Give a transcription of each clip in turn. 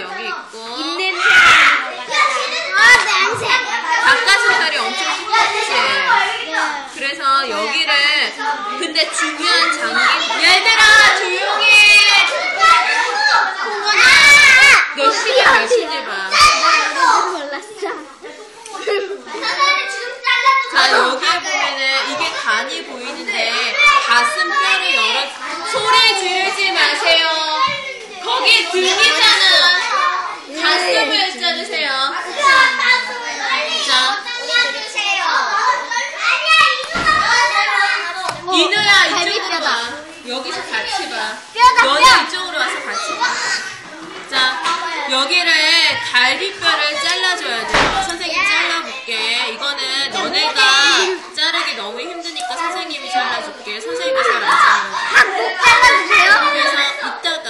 여기 있고. 입냄새. 아, 냄새. 닭가슴살이 엄청 네. 싱거워요. 그래서 여기를, 근데 중요한 장기, 얘들아, 조용히 해! 몇 시야, 몇 시지 봐. 자, 여기 보면은 이게 간이 보이는데, 가슴뼈를 열어, 소리 지르지 마세요. 거기 등이 여기서 같이 봐. 뼈. 이쪽으로 와서 같이 봐. 자, 여기를 갈비뼈를 잘라줘야 돼요. 선생님이 잘라볼게. 이거는 너네가 자르기 너무 힘드니까 선생님이 잘라줄게. 선생님이 잘안 잘라줘. 그래서 이따가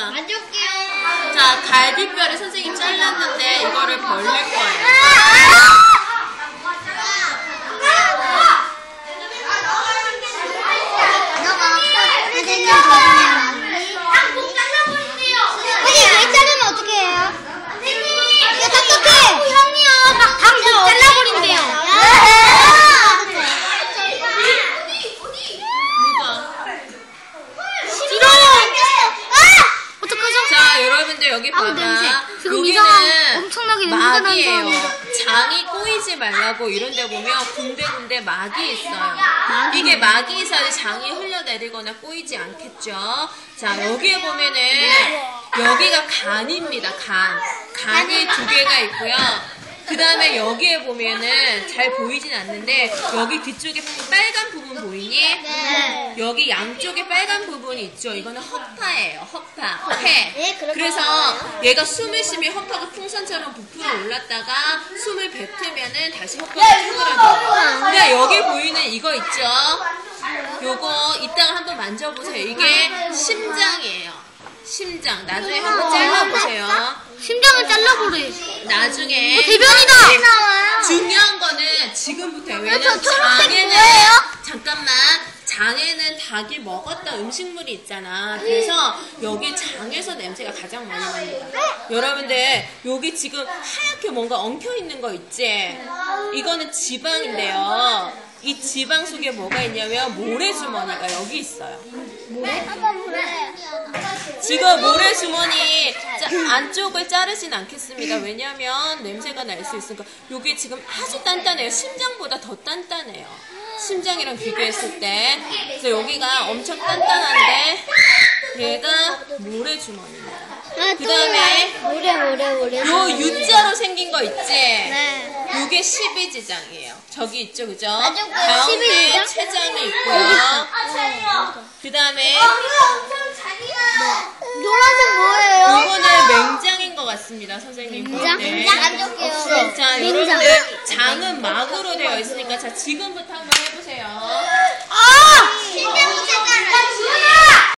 자 갈비뼈를 선생님 잘랐는데 이거를 벌릴 거예요. 언니 왜 자르면 어떻게 해요? 이거 어떡해? 형이요 막 방금 잘라버린대요 누가? 싫어 아! 어떡하죠? 자 여기 봐봐. 냄새. 지금 이상한 여기는 엄청나게 냄새가 나는 막이에요. 사람이다. 장이 꼬이지 말라고 이런 데 보면 군데군데 막이 있어요. 이게 막이 있어야 장이 흘러내리거나 꼬이지 않겠죠. 자 여기에 보면은 여기가 간입니다. 간. 간이 두 개가 있고요. 그 다음에 여기에 보면은 잘 보이진 않는데 여기 뒤쪽에 빨간 부분 보이니? 네. 여기 양쪽에 빨간 부분이 있죠. 이거는 허파예요. 허파. 폐. 네, 그래서. 얘가 숨을 쉬면 허파가 풍선처럼 부풀어 올랐다가 숨을 뱉으면은 다시 허파가 쭈그러져요. 근데 여기 보이는 이거 있죠? 요거 이따가 한번 만져보세요. 이게 심장이에요. 심장. 나중에 한번 잘라보세요. 심장을 잘라버려 나중에 어, 대변이다 중요한 거는 지금부터 왜냐면 저 초록색 장에는 뭐예요? 잠깐만 장에는 닭이 먹었던 음식물이 있잖아. 그래서 여기 장에서 냄새가 가장 많이 납니다. 여러분들 여기 지금 하얗게 뭔가 엉켜 있는 거 있지? 이거는 지방인데요. 이 지방 속에 뭐가 있냐면 모래주머니가 여기 있어요. 지금 모래주머니 짜- 안쪽을 자르진 않겠습니다. 왜냐하면 냄새가 날 수 있으니까. 여기 지금 아주 단단해요. 심장보다 더 단단해요. 심장이랑 비교했을 때. 그래서 여기가 엄청 단단한데 얘가 모래주머니입니다. 그 다음에 모래 모래 모래 요 U자로 생긴 거 있지? 네. 요게 12지장이에요. 저기 있죠, 그죠? 가운데 네, 체장이 있고요. 그 다음에 노란색 뭐예요? 요거는 맹장인 것 같습니다, 선생님. 볼 때. 네. 안 줄게요. 여러분 들 장은 막으로 되어 있으니까 자 지금부터 한번 해보세요. 아! 진짜